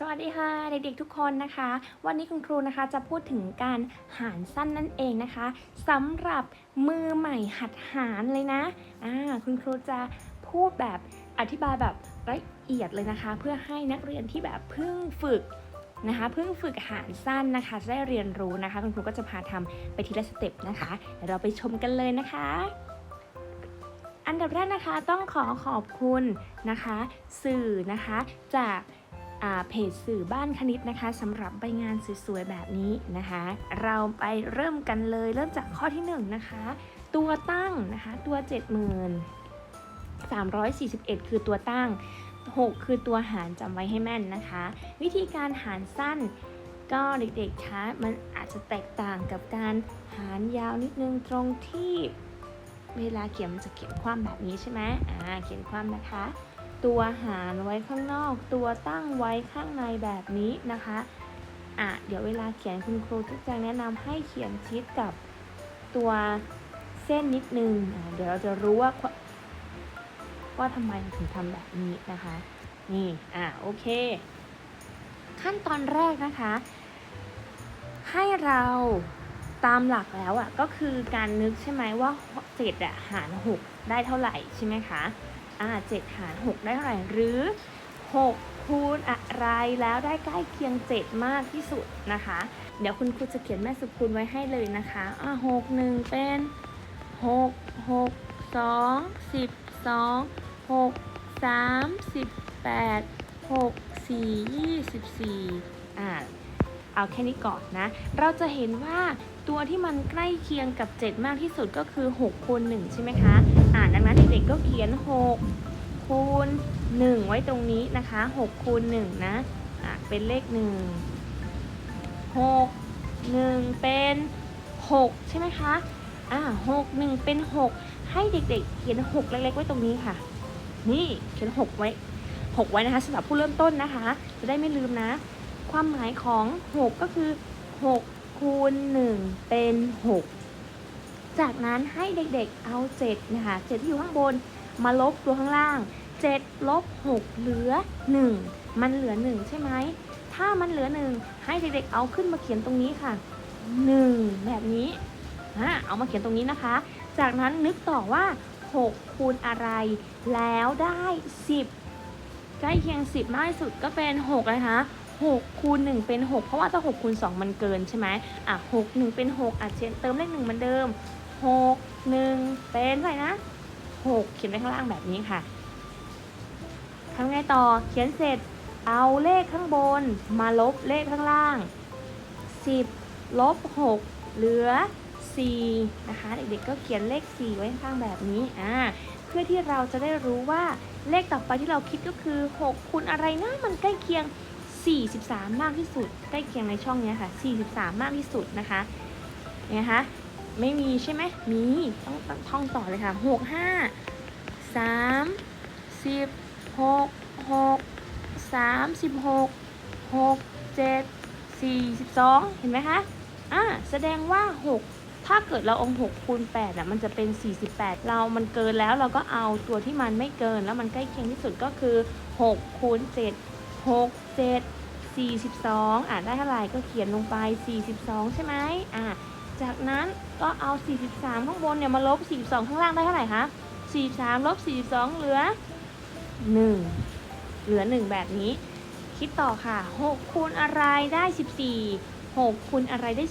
สวัสดีค่ะเด็กๆทุกคนนะคะ วันนี้คุณครูนะคะจะพูดถึงการหารสั้นนั่นเองนะคะสำหรับมือใหม่หัดหารเลยนะอ่าคุณครูจะพูดแบบอธิบายแบบละเอียดเลยนะคะ เพื่อให้นักเรียนที่แบบเพิ่งฝึกนะคะเพิ่งฝึกหารสั้นนะคะจะได้เรียนรู้นะคะ คุณครูก็จะพาทำไปทีละสเต็ปนะคะเดี๋ยวเราไปชมกันเลยนะคะอันดับแรกนะคะต้องขอขอบคุณนะคะ สื่อนะคะจาก เพจสื่อบ้านคณิตนะคะสำหรับใบงานสวยๆแบบนี้นะคะ เราไปเริ่มกันเลยเริ่มจากข้อที่1นงนะคะ ตัวตั้งนะคะตัว70,000 341 คือตัวตั้ง 6 คือตัวหารจำไว้ให้แม่นนะคะ วิธีการหารสั้นก็เด็กๆคะมันอาจจะแตกต่างกับการหารยาวนิดนึงตรงที่เวลาเขียนมันจะเขียนความแบบนี้ใช่ไหมอ่าเขียนความนะคะ ตัวหารไว้ข้างนอก ตัวตั้งไว้ข้างในแบบนี้นะคะอะเดี๋ยวเวลาเขียนคุณครูทุกจะแนะนำให้เขียนชิดกับตัวเส้นนิดนึงเดี๋ยวเราจะรู้ว่าว่าทำไมถึงทำแบบนี้นะคะ นี่อะโอเค ขั้นตอนแรกนะคะ ให้เราตามหลักแล้วอะก็คือการนึกใช่ไหมว่าเจ็ดอะหารหกได้เท่าไหร่ใช่ไหมคะ อ่าเจ็ดหารหกได้เท่าไหร่หรือหกคูณอะไรแล้วได้ใกล้เคียงเจ็ดมากที่สุดนะคะ เดี๋ยวคุณครูจะเขียนแม่สกุลไว้ให้เลยนะคะอ่าหกหนึ่งเป็นหกหกสองสิบสองหกสามสิบแปดหกสี่ยี่สิบสี่อ่าเอาแค่นี้ก่อนนะ เราจะเห็นว่า ตัวที่มันใกล้เคียงกับ 7 มากที่สุดก็คือ6คูณ1ใช่ไหมคะอ่าดังนั้นเด็กๆก็เขียน 6คูณ1ไว้ตรงนี้นะคะ6คูณ1นะอ่าเป็นเลข 1 6 1 เป็น 6 ใช่ไหมคะอ่า6 1 เป็น 6 ให้เด็กๆ เขียน 6 เล็กๆ ไว้ตรงนี้ค่ะ นี่เขียน 6 ไว้ 6 ไว้นะคะสำหรับผู้เริ่มต้นนะคะ จะได้ไม่ลืมนะ ความหมายของ 6 ก็คือ 6 คูณ 1 เป็น 6 จากนั้นให้เด็กๆเอา 7 นะคะ 7 ที่อยู่ข้างบนมาลบตัวข้างล่าง 7 ลบ 6 เหลือ 1 มันเหลือ 1 ใช่ไหม ถ้ามันเหลือ 1 ให้เด็กๆเอาขึ้นมาเขียนตรงนี้ค่ะ 1 แบบนี้อะเอามาเขียนตรงนี้นะคะ จากนั้นนึกต่อว่า 6 คูณอะไร แล้วได้ 10 ใกล้เคียง 10 มากที่สุดก็เป็น 6 นะคะ 6คูณ1เป็น 6 เพราะว่าถ้า6คูณ2 มันเกินใช่ไหมอะ6 1 เป็น 6อะเชนเติมเลข1เหมือนเดิม 6 1 เป็นเท่าไหร่นะ 6 เขียนไว้ข้างล่างแบบนี้ค่ะทำไงต่อเขียนเสร็จเอาเลขข้างบนมาลบเลขข้างล่าง 10ลบ6เหลือ 4 นะคะ เด็กๆก็เขียนเลข 4 ไว้ข้างแบบนี้อ่าเพื่อที่เราจะได้รู้ว่าเลขต่อไปที่เราคิดก็คือ 6คูณอะไรนะมันใกล้เคียง 43 มากที่สุดใกล้เคียงในช่องเนี้ยค่ะ 43 มากที่สุดนะคะเนี่ยคะไม่มีใช่ไหมมีต้องต้องท่องต่อเลยค่ะ 6 5 3 10 6 6 36 6 7 42 เห็นไหมคะ อ่า แสดงว่า 6 ถ้าเกิดเราเอา6คูณ8อะ มันจะเป็น 48 เรา มันเกินแล้ว เราก็เอาตัวที่มันไม่เกิน แล้วมันใกล้เคียงที่สุดก็คือ 6 คูณ 7 6 7 42 อ่านได้เท่าไหร่ก็เขียนลงไป 42 ใช่ไหมอ่าจากนั้นก็เอา 43 ข้างบนเนี่ยมาลบ 42 ข้างล่างได้เท่าไหร่คะ43ลบ42 เหลือ 1 เหลือ 1 แบบนี้ คิดต่อค่ะ 6คูณอะไรได้ 14 6คูณอะไรได้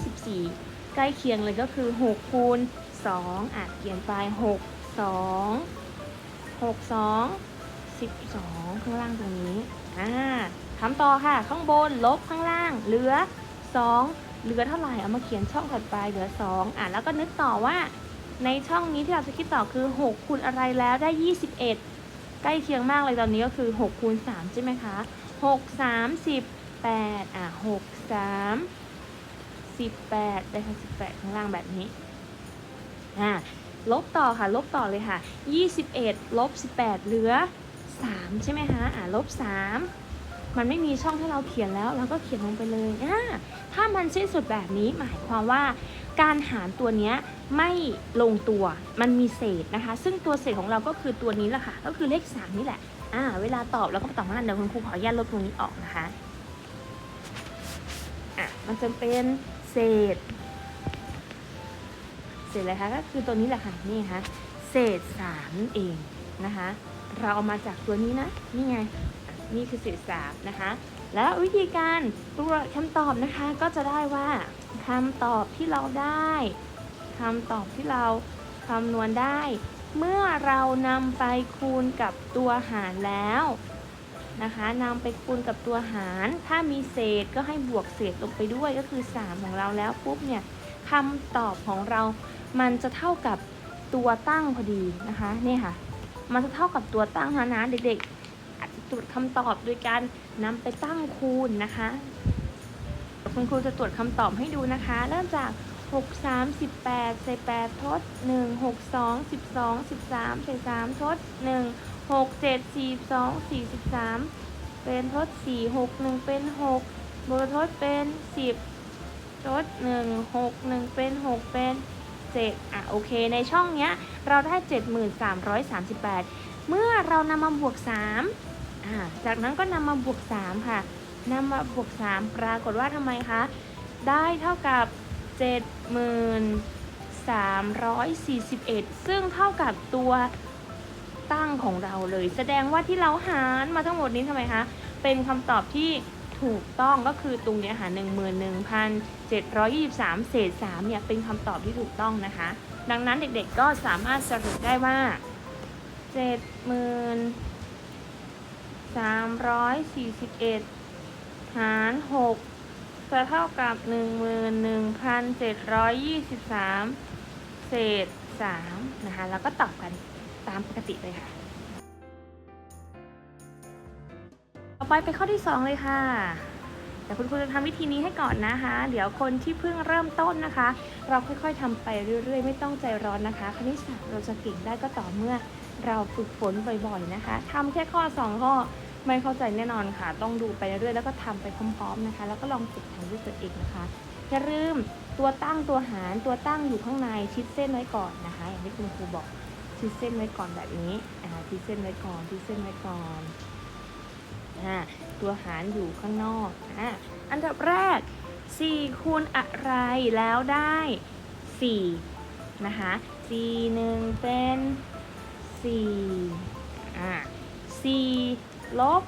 14 ใกล้เคียงเลยก็คือ6คูณ2อะเขียนไป 6 2 6 2 12 ข้างล่างตรงนี้อ่าทำต่อค่ะ ข้างบนลบข้างล่าง เหลือ 2 เหลือเท่าไหร่ เอามาเขียนช่องถัดไปเหลือ 2 อะแล้วก็นึกต่อว่า ในช่องนี้ที่เราจะคิดต่อคือ 6คูณอะไรแล้วได้ 21 ใกล้เคียงมากเลยตอนนี้ก็คือ6คูณ3ใช่ไหมคะ6 3 8อะ6 3 18ได้ค่ะ18 ข้างล่างแบบนี้ อ่า ลบต่อค่ะ ลบต่อเลยค่ะ 21 ลบ 18 เหลือ 3 ใช่ไหมคะอ่าลบ3มันไม่มีช่องให้เราเขียนแล้วเราก็เขียนลงไปเลยอ่าถ้ามันสิ้นสุดแบบนี้หมายความว่าการหารตัวนี้ไม่ลงตัวมันมีเศษนะคะ ซึ่งตัวเศษของเราก็คือตัวนี้แหละค่ะ ก็คือเลข 3 นี่แหละอ่าเวลาตอบเราก็ตอบว่าเดี๋ยวคุณครูขออนุญาตลบตรงนี้ออกนะคะอะมันจะเป็นเศษ เศษอะไรคะก็คือตัวนี้แหละค่ะนี่ค่ะเศษสามเองนะคะ เราเอามาจากตัวนี้นะ นี่ไง นี่คือเศษสามนะคะ แล้ววิธีการตรวจคำตอบนะคะก็จะได้ว่าคำตอบที่เราได้คำตอบที่เราคำนวณได้ เมื่อเรานำไปคูณกับตัวหารแล้วนะคะนำไปคูณกับตัวหาร ถ้ามีเศษก็ให้บวกเศษลงไปด้วยก็คือ 3 ของเราแล้วปุ๊บเนี่ยคำตอบของเรามันจะเท่ากับตัวตั้งพอดีนะคะนี่ค่ะ มันจะเท่ากับตัวตั้งนะนะเด็กๆ อาจจะตรวจคำตอบโดยการนำไปตั้งคูณนะคะคุณครูจะตรวจคำตอบให้ดูนะคะ เริ่มจาก 6 3 18ใส่8ทด 1 6 2 12 13ใส่3ทด 1 6 7 42 43 เป็นทด 4 6 1 เป็น 6บวกทดเป็น 10ทด 1 6 1 เป็น 6 เป็น 7อะโอเค ในช่องเนี้ยเราได้ 7338 เมื่อเรานำมาบวก3อ่าจากนั้นก็นำมาบวก 3 ค่ะนำมาบวก 3 ปรากฏว่าทำไมคะ ได้เท่ากับ 7341 ซึ่งเท่ากับตัวตั้งของเราเลย แสดงว่าที่เราหารมาทั้งหมดนี้ทำไมคะ เป็นคำตอบที่ ถูกต้องก็คือตรงเนี้ยค่ะ11,723 เศษ3เนี่ยเป็นคำตอบที่ถูกต้องนะคะ ดังนั้นเด็กๆก็สามารถสรุปได้ว่า70,341 หาร 6 จะเท่ากับ 11,723 เศษ3นะคะ แล้วก็ตอบกันตามปกติเลยค่ะ ต่อไปเป็นข้อที่ 2 เลยค่ะแต่คุณครูจะทำวิธีนี้ให้ก่อนนะคะ เดี๋ยวคนที่เพิ่งเริ่มต้นนะคะ เราค่อยๆทำไปเรื่อยๆ ไม่ต้องใจร้อนนะคะ คณิตศาสตร์เราจะเก่งได้ก็ต่อเมื่อเราฝึกฝนบ่อยๆนะคะทำแค่ข้อ 2 ข้อไม่เข้าใจแน่นอนค่ะ ต้องดูไปเรื่อยๆแล้วก็ทำไปพร้อมๆนะคะ แล้วก็ลองฝึกทำด้วยตัวเองนะคะอย่าลืมตัวตั้งตัวหารตัวตั้งอยู่ข้างในชิดเส้นไว้ก่อนนะคะ อย่างที่คุณครูบอกชิดเส้นไว้ก่อนแบบนี้อ่าชิดเส้นไว้ก่อนชิดเส้นไว้ก่อน ตัวหารอยู่ข้างนอกออันดับแรก 4 คูณอะไรแล้วได้ 4 นะคะ4 1 เป็น4อ่า4ลบ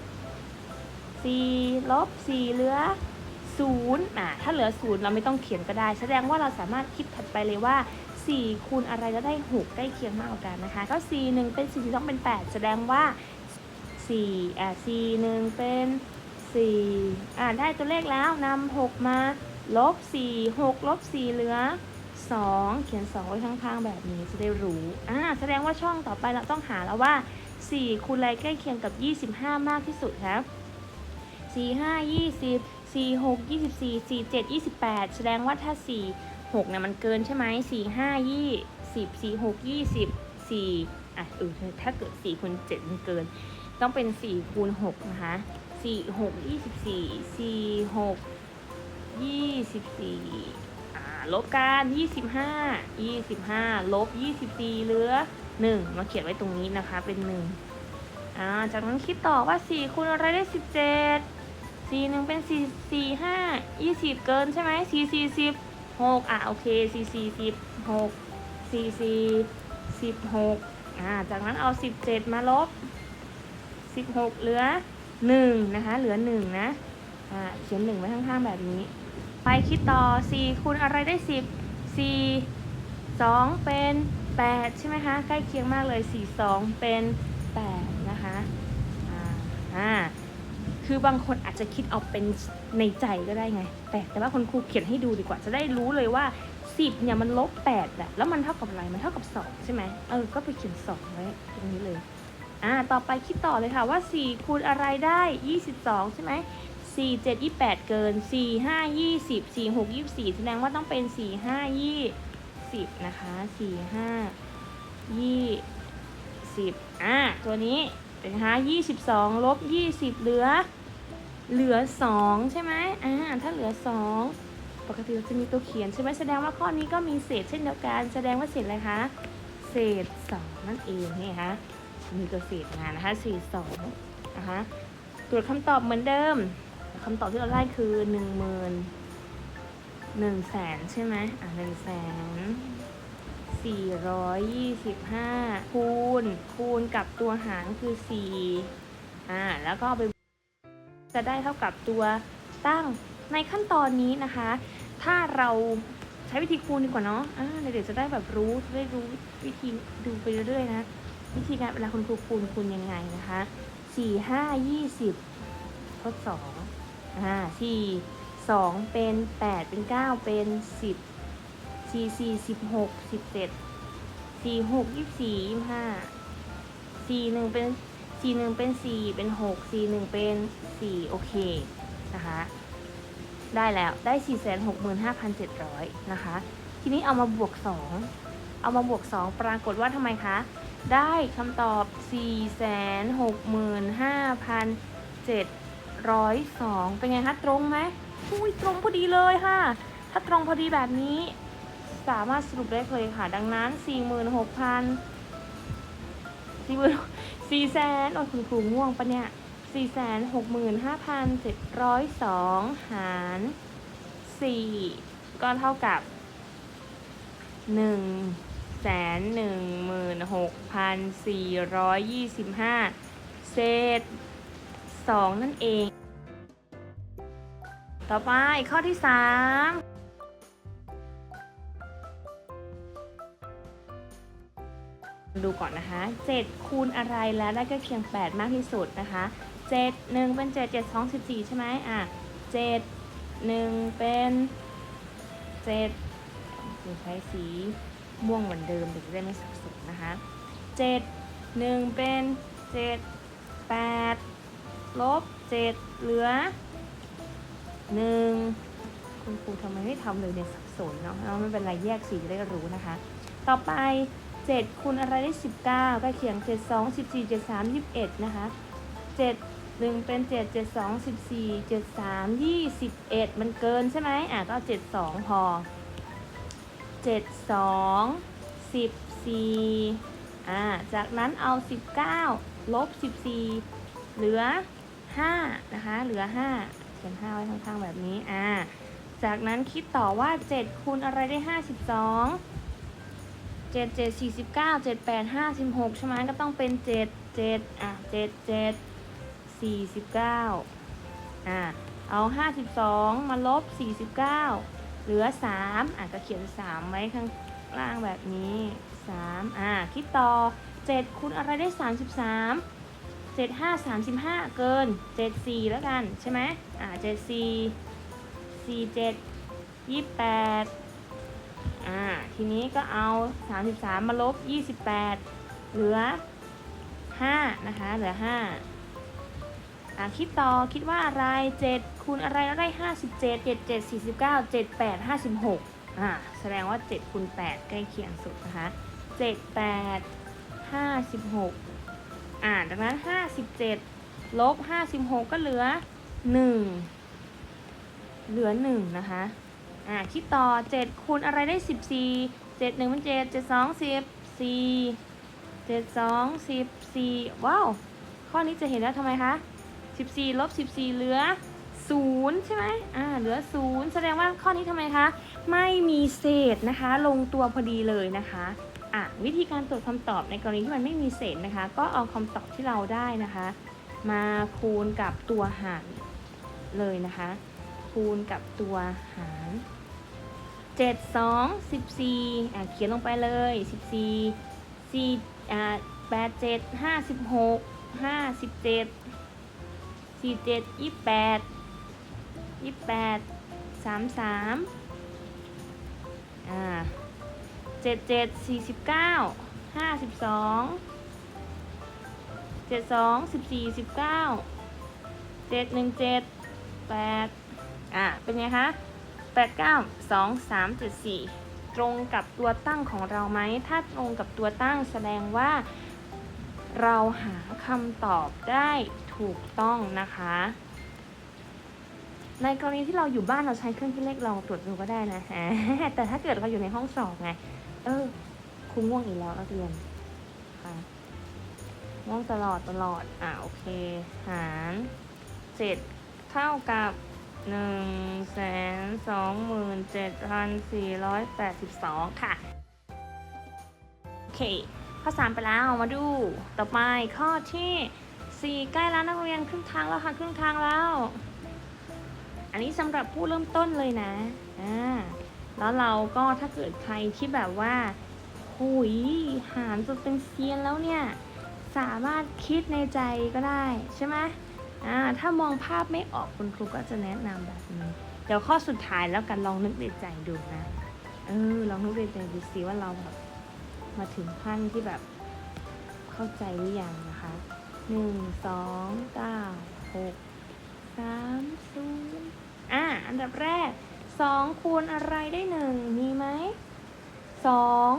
4ลบ4เหลือ0อ่าถ้าเหลือ 0 เราไม่ต้องเขียนก็ได้ แสดงว่าเราสามารถคิดถัดไปเลยว่า 4 คูณอะไรแล้วได้ 6 ใกล้เคียงมากกว่ากันนะคะ ก็ 4 1 เป็น 4 2 เป็น 8 แสดงว่า 4อ่า4 1เป็น4อ่าได้ตัวเลขแล้วนำ6มา ลบ4 6ลบ4เหลือ2เขียน2ไว้ข้างๆแบบนี้จะได้รู้อ่าแสดงว่าช่องต่อไปเราต้องหาแล้วว่า4คูณอะไรใกล้เคียงกับ25มากที่สุดครับ4 5 20 4 6 24 4 7 28แสดงว่าถ้า4 6เนี่ยมันเกินใช่ไหม4 5 20 4 6 20 4อะเออถ้าเกิด4คูณ7มันเกิน ต้องเป็น4คูณ6นะคะ4 6 24 4 6 24ลบกัน 25 25 ลบ 24 เหลือ 1 มาเขียนไว้ตรงนี้นะคะเป็น1อ่าจากนั้นคิดต่อว่า 4 คูณอะไรได้ 17 4 1 เป็น 4 4 5 20 เกินใช่ไหม4 40 6อะโอเค4 4 16 4 4 16อ่าจากนั้นเอา 17 มาลบ 16เหลือ1นะคะ เหลือ1นะอ่าเขียน1ไว้ข้างๆแบบนี้ ไปคิดต่อ4คูณอะไรได้10 4 2เป็น8ใช่ไหมคะ ใกล้เคียงมากเลย4 2เป็น8นะคะอ่าคือบางคนอาจจะคิดเอาเป็นในใจก็ได้ไงแต่แต่ว่าคุณครูเขียนให้ดูดีกว่า จะได้รู้เลยว่า 10เนี่ยมันลบ8แหละแล้วมันเท่ากับอะไร มันเท่ากับ 2 ใช่ไหมเออ ก็ไปเขียน2ไว้ตรงนี้เลย อ่า ต่อไปคิดต่อเลยค่ะว่า 4 คูณอะไรได้ 22 ใช่ไหม4 7 28 เกิน 4 5 20 4 6 24 แสดงว่าต้องเป็น 4 5 20 นะคะ 4 5 20 อ่า ตัวนี้เป็นนะคะ22 ลบ 20 เหลือ เหลือ 2 ใช่ไหมอ่า ถ้าเหลือ 2 ปกติเราจะมีตัวเขียนใช่ไหมแสดงว่าข้อนี้ก็มีเศษเช่นเดียวกัน แสดงว่าเศษอะไรคะ เศษ 2 นั่นเองนี่คะ มีตัวเศษมานะคะสีสองนะคะตรวจคำตอบเหมือนเดิมคำตอบที่เราได้คือหนึ่งหมื่นหนึ่งแสนใช่ไหมอะหนึ่งแสนสี่ร้อยยี่สิบห้าคูณ คูณกับตัวหารคือสี่อ่าแล้วก็ไปจะได้เท่ากับตัวตั้งในขั้นตอนนี้นะคะ ถ้าเราใช้วิธีคูณดีกว่าเนาะอ่าเด็กๆจะได้แบบรู้ได้รู้วิธีดูไปเรื่อยๆนะ วิธีการเวลาคุณครูคูณคูณยังไงนะคะสี่ห้ายี่สิบทดสองอ่าสี่สองเป็นแปดเป็นเก้าเป็นสิบสี่สี่สิบหกสิบเจ็ดสี่หกยี่สี่ยี่ห้าสี่หนึ่งเป็นสี่หนึ่งเป็นสี่เป็นหกสี่หนึ่งเป็นสี่โอเคนะคะได้แล้วได้สี่แสนหกหมื่นห้าพันเจ็ดร้อยนะคะ ทีนี้เอามาบวกสองเอามาบวกสองปรากฏว่าทำไมคะ ได้คำตอบ 465,702 เป็นไงคะตรงไหมอุ้ยตรงพอดีเลยค่ะ ถ้าตรงพอดีแบบนี้ สามารถสรุปได้เลยค่ะ ดังนั้น 46,000 40,000 4แสนโอ้ยคุณครูง่วงปะเนี่ย 465,702 หาร 4 ก็เท่ากับ 1 แสนหนึ่งหมื่นหกพันสี่ร้อยยี่สิบห้าเศษสองนั่นเอง ต่อไปข้อที่สามดูก่อนนะคะ7คูณอะไรแล้วได้ใกล้เคียง 8 มากที่สุดนะคะ 7 1 เป็น 7 7 2 14 ใช่ไหมอะ 7 1 เป็น7คุณใช้สี ม่วงเหมือนเดิมเด็กจะได้ไม่สับสนนะคะเจ็ดหนึ่งเป็นเจ็ดแปดลบเจ็ดเหลือหนึ่งคุณครูทำไมไม่ทำเลยเนี่ยสับสนเนาะเอาไม่เป็นไรแยกสีจะได้รู้นะคะ ต่อไปเจ็ดคูณอะไรได้สิบเก้ากล้เคียงเจ็ดสองสิบสี่เจ็ดสามยี่สิบเอ็ดนะคะเจ็ดหนึ่งเป็นเจ็ดเจ็ดสองสิบสี่เจ็ดสามยี่สิบเอ็ดมันเกินใช่ไหมอะก็เจ็ดสองพอ เจ็ดสองสิบสี่อ่า จากนั้นเอาสิบเก้าลบสิบสี่เหลือห้านะคะ เหลือห้าเขียนห้าไว้ข้างๆแบบนี้ อ่า จากนั้นคิดต่อว่าเจ็ดคูณอะไรได้ห้าสิบสองเจ็ดเจ็ดสี่สิบเก้าเจ็ดแปดห้าสิบหกใช่ไหมก็ต้องเป็นเจ็ดเจ็ดอะเจ็ดเจ็ดสี่สิบเก้าอ่าเอาห้าสิบสองมาลบสี่สิบเก้า เหลือ 3อะก็เขียน 3 ไว้ข้างล่างแบบนี้ 3 อะคิดต่อ 7คูณอะไรได้ 33 7 5 35 เกิน 7 4 แล้วกันใช่ไหมอะ7 4 4 7 28 อ่า ทีนี้ก็เอา 33 มาลบ 28 เหลือ 5 นะคะ เหลือ 5 อะคิดต่อคิดว่าอะไร 7 คูณอะไรแล้วได้ 57 7 7 49 7 8 56อ่าแสดงว่า 7 คูณ 8 ใกล้เคียงสุดนะคะ 7 8 56 อ่าดังนั้น 57 ลบ 56 ก็เหลือ 1 เหลือ 1 นะคะ อ่าคิดต่อ 7 คูณอะไรได้ 14 7 1เป็น7 7 2 10 4 7 2 10 4ว้าวข้อนี้จะเห็นแล้วทำไมคะ 14ลบ14 เหลือ 0 ใช่ไหมอ่า เหลือ 0 แสดงว่าข้อนี้ทำไมคะ ไม่มีเศษนะคะ ลงตัวพอดีเลยนะคะอะวิธีการตรวจคำตอบในกรณีที่มันไม่มีเศษนะคะ ก็เอาคำตอบที่เราได้นะคะ มาคูณกับตัวหารเลยนะคะ คูณกับตัวหาร7 2 14อะเขียนลงไปเลย 14 4อ่า8 7 56 57 สี่เจ็ดยี่แปดยี่แปดสามสามอ่าเจ็ดเจ็ดสี่สิบเก้าห้าสิบสองเจ็ดสองสิบสี่สิบเก้าเจ็ดหนึ่งเจ็ดแปดอ่าเป็นไงคะแปดเก้าสองสามเจ็ดสี่ตรงกับตัวตั้งของเราไหม ถ้าตรงกับตัวตั้งแสดงว่า เราหาคำตอบได้ถูกต้องนะคะ ในกรณีที่เราอยู่บ้านเราใช้เครื่องคิดเลขลองตรวจดูก็ได้นะแต่ถ้าเกิดเราอยู่ในห้องสอบไง เออครูง่วงอีกแล้วนักเรียนค่ะง่วงตลอดตลอด อ่าโอเค หารเจ็ดเท่ากับหนึ่งแสนสองหมื่นเจ็ดพันสี่ร้อยแปดสิบสองค่ะ โอเค ข้อสามไปแล้วมาดู ต่อไปข้อที่สี่ใกล้แล้วนักเรียนครึ่งทางแล้วค่ะครึ่งทางแล้ว อันนี้สำหรับผู้เริ่มต้นเลยนะอ่าแล้วเราก็ถ้าเกิดใครที่แบบว่าหุยหารจนเป็นเซียนแล้วเนี่ยสามารถคิดในใจก็ได้ใช่ไหมอ่าถ้ามองภาพไม่ออกคุณครูก็จะแนะนำแบบนี้ เดี๋ยวข้อสุดท้ายแล้วกันลองนึกในใจดูนะเออลองนึกในใจดูสิว่าเราแบบ มาถึงขั้นที่แบบเข้าใจหรือยังนะคะหนึ่งสองเก้าหกสามศูนย์อะอันดับแรกสองคูณอะไรได้หนึ่งมีไหมสอง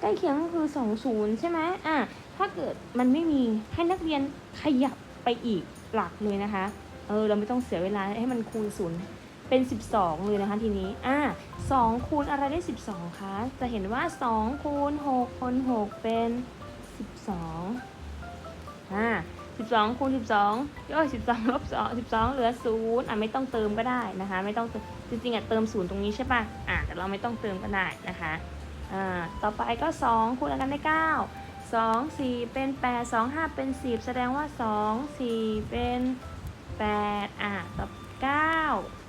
ใกล้เคียงก็คือสองศูนย์ใช่ไหมอะถ้าเกิดมันไม่มีให้นักเรียนขยับไปอีกหลักเลยนะคะ เออ เราไม่ต้องเสียเวลาให้มันคูณศูนย์ เป็น 12 เลยนะคะทีนี้ อะ2คูณอะไรได้ 12 คะ จะเห็นว่า 2 คูณ6คูณ6เป็น 12 อ่า12คูณ12ย่อย12ลบ2 12 เหลือ 0 อะไม่ต้องเติมก็ได้นะคะ ไม่ต้องเติมจริงๆอะเติม 0 ตรงนี้ใช่ป่ะ อะแต่เราไม่ต้องเติมก็ได้นะคะ อ่า ต่อไปก็ 2 คูณกันได้ 9 2 4 เป็น 8 2 5 เป็น 10 แสดงว่า 2 4 เป็น 8 อะต่อ9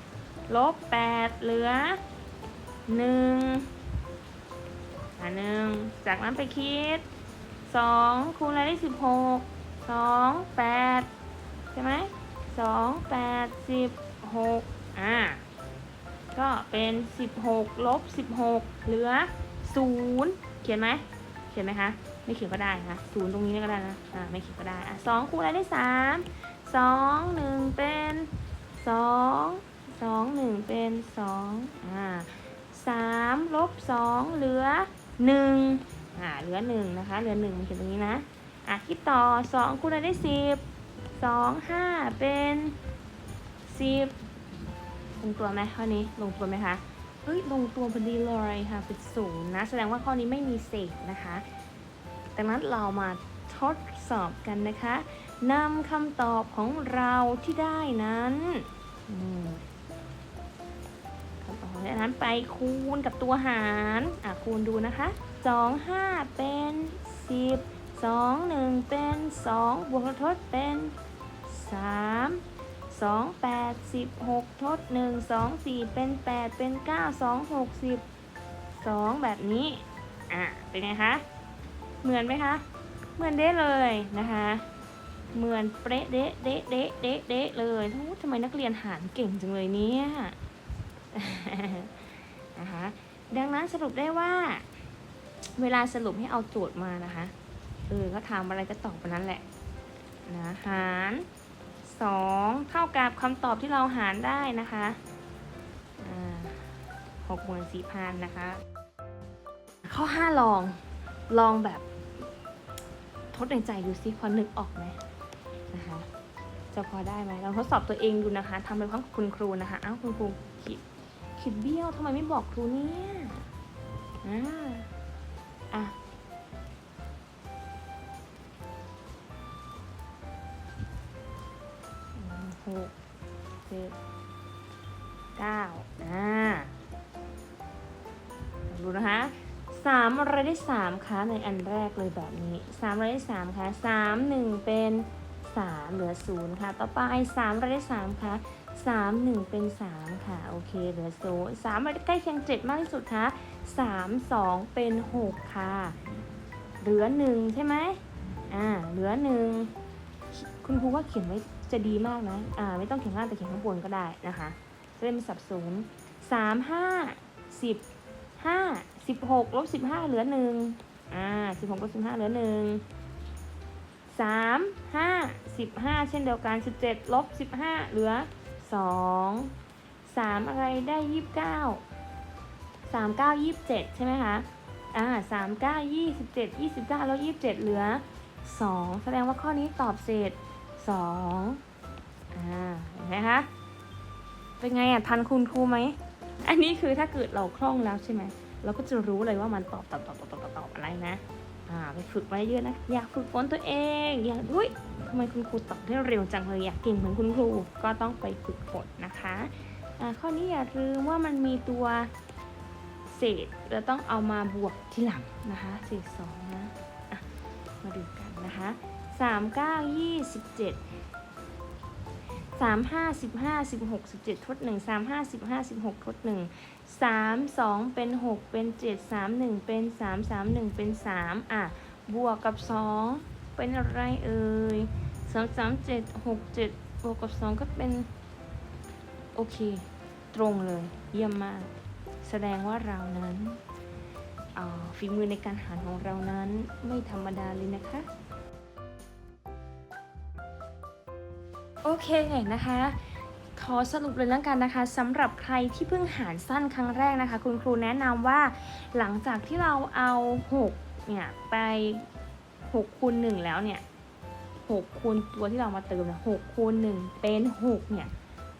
ลบ8เหลือ1อะหนึ่งจากนั้นไปคิด2คูณอะไรได้16 2 8ใช่ไหม2 8 16อะก็เป็น16ลบ16เหลือ0เขียนไหมเขียนไหมคะไม่เขียนก็ได้นะศูนย์ตรงนี้ก็ได้นะอ่าไม่เขียนก็ได้อะสองคูณอะไรได้สามสองหนึ่งเป็นสอง สองหนึ่งเป็นสองอ่าสามลบสองเหลือหนึ่งอ่าเหลือหนึ่งนะคะ เหลือหนึ่งมันเขียนตรงนี้นะ อะคิดต่อสองคูณไรได้สิบสองห้าเป็นสิบลงตัวไหมข้อนี้ลงตัวไหมคะเฮ้ยลงตัวพอดีเลยค่ะเป็นศูนย์นะ แสดงว่าข้อนี้ไม่มีเศษนะคะดังนั้นเรามาทดสอบกันนะคะนำคำตอบของเราที่ได้นั้น อืมคำตอบของนั้นไปคูณกับตัวหาร อะคูณดูนะคะสองห้าเป็นสิบสองหนึ่งเป็นสองบวกทดเป็นสามสองแปดสิบหกทดหนึ่งสองสี่เป็นแปดเป็นเก้าสองหกสิบสองแบบนี้ อะ เป็นไงคะ เหมือนไหมคะ เหมือนเด้เลยนะคะ เหมือนเป๊ะเดะเดะเดะเดะเดะเลยโอ้ทำไมนักเรียนหารเก่งจังเลยเนี่ย นะคะดังนั้นสรุปได้ว่า เวลาสรุปให้เอาโจทย์มานะคะเออก็ถามอะไรก็ตอบไปนั้นแหละนะหารสองเท่ากับคำตอบที่เราหารได้นะคะหกหมื่นสี่พันนะคะ ข้อห้าลองลองแบบทดในใจดูซิพอนึกออกไหมนะคะจะพอได้ไหมลองทดสอบตัวเองดูนะคะทำไปพร้อมกับคุณครูนะคะ อ้าวคุณครูขีด ขีดเบี้ยวทำไมไม่บอกครูเนี่ยอ่าอะหกเจ็ดเก้าอ่าดูนะคะสามอะไรได้สามคะในอันแรกเลยแบบนี้สามอะไรได้สามคะสามหนึ่งเป็นสามเหลือศูนย์ค่ะ ต่อไปสามอะไรได้สามคะ สามหนึ่งเป็นสามค่ะโอเคเหลือศูนย์สามอะไรใกล้เคียงเจ็ดมากที่สุดคะสามสองเป็นหกค่ะ เหลือหนึ่งใช่ไหมอ่าเหลือหนึ่งคุณครูว่าเขียนไว้จะดีมากนะอ่าไม่ต้องเขียนงล่างแต่เขียนข้างบนก็ได้นะคะจะได้ไม่สับสนสามห้าสิบห้าสิบหกลบสิบห้าเหลือหนึ่งอ่าสิบหกลบสิบห้าเหลือหนึ่งสามห้าสิบห้าเช่นเดียวกันสิบเจ็ดลบสิบห้าเหลือ สองสามอะไรได้ยี่สิบเก้าสามเก้ายี่สิบเจ็ดใช่ไหมคะอ่าสามเก้ายี่สิบเจ็ดยี่สิบเก้าแล้วยี่สิบเจ็ดเหลือสองแสดงว่าข้อนี้ตอบเศษสองอ่าเห็นไหมคะเป็นไงอะทันคุณครูไหมอันนี้คือถ้าเกิดเราคล่องแล้วใช่ไหมเราก็จะรู้เลยว่ามันตอบตอบตอบตอบตอบตอบตอบอะไรนะ อ่าไปฝึกไว้เยอะนะ อยากฝึกฝนตัวเอง อยากอุ้ยทำไมคุณครูตอบได้เร็วจังเลยอยากเก่งเหมือนคุณครูก็ต้องไปฝึกฝนนะคะอ่าข้อนี้อย่าลืมว่ามันมีตัวเศษเราต้องเอามาบวกที่หลังนะคะเศษสองนะะมาดูกันนะคะสามเก้ายี่สิบเจ็ด สามห้าสิบห้าสิบหกสิบเจ็ดทดหนึ่งสามห้าสิบห้าสิบหกทดหนึ่งสามสองเป็นหกเป็นเจ็ดสามหนึ่งเป็นสามสามหนึ่งเป็นสามอะ บวกกับสองเป็นอะไรเอ่ยสองสามเจ็ดหกเจ็ดบวกกับสองก็เป็น โอเค ตรงเลย เยี่ยมมาก แสดงว่าเรานั้นฝีมือในการหารของเรานั้นไม่ธรรมดาเลยนะคะ โอเคนะคะ ขอสรุปเลยแล้วกันนะคะสำหรับใครที่เพิ่งหารสั้นครั้งแรกนะคะ คุณครูแนะนำว่าหลังจากที่เราเอา 6 เนี่ย ไป6คูณ1แล้วเนี่ย6คูณตัวที่เรามาเติมเนี่ย6คูณ1เป็น 6 เนี่ย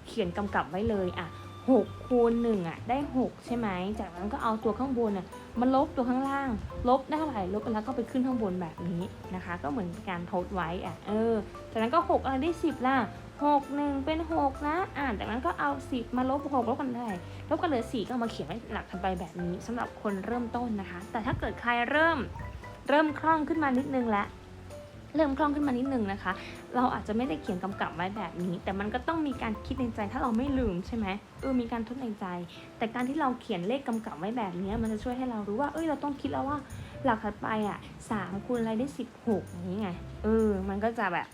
เขียนกำกับไว้เลยอะ 6คูณ1อะได้6ใช่ไหมจากนั้นก็เอาตัวข้างบนน่ะมาลบตัวข้างล่าง ลบได้เท่าไหร่ลบไปแล้วก็ไปขึ้นข้างบนแบบนี้นะคะ ก็เหมือนการทดไว้อะเออจากนั้นก็ 6 อะไรได้ 10 ล่ะหกหนึ่งเป็นหกนะอ่านจากนั้นก็เอาสิบมาลบหกลบกันได้ ลบกันเหลือสี่ก็มาเขียนไว้หลักถัดไปแบบนี้สำหรับคนเริ่มต้นนะคะ แต่ถ้าเกิดใครเริ่มเริ่มคล่องขึ้นมานิดนึงแล้ว เริ่มคล่องขึ้นมานิดนึงนะคะ เราอาจจะไม่ได้เขียนกำกับไว้แบบนี้ แต่มันก็ต้องมีการคิดในใจถ้าเราไม่ลืมใช่ไหมเออมีการทดในใจ แต่การที่เราเขียนเลขกำกับไว้แบบนี้ มันจะช่วยให้เรารู้ว่าเอ้ยเราต้องคิดแล้วว่าหลักถัดไปอะสามคูณอะไรได้สิบหกอย่างนี้ไงเออมันก็จะแบบ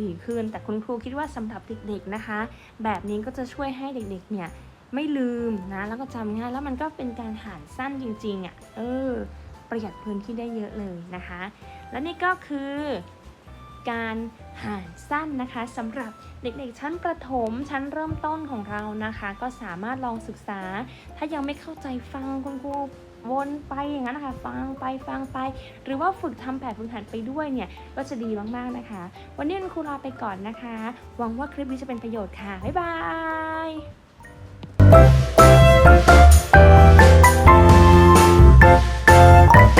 ดีขึ้น แต่คุณครูคิดว่าสำหรับเด็กๆนะคะ แบบนี้ก็จะช่วยให้เด็กๆเนี่ยไม่ลืมนะแล้วก็จำง่ายแล้วมันก็เป็นการหารสั้นจริงๆอะ่ะเออ ประหยัดพื้นที่ได้เยอะเลยนะคะ และนี่ก็คือการหารสั้นนะคะสำหรับเด็กๆชั้นประถมชั้นเริ่มต้นของเรานะคะ ก็สามารถลองศึกษา ถ้ายังไม่เข้าใจฟังคุณครูวนไปอย่างนั้นนะคะฟังไปฟังไป หรือว่าฝึกทำแบบฝึกหัดไปด้วยเนี่ยก็จะดีมากๆนะคะ วันนี้คุณครูลาไปก่อนนะคะ หวังว่าคลิปนี้จะเป็นประโยชน์ค่ะ บ๊ายบาย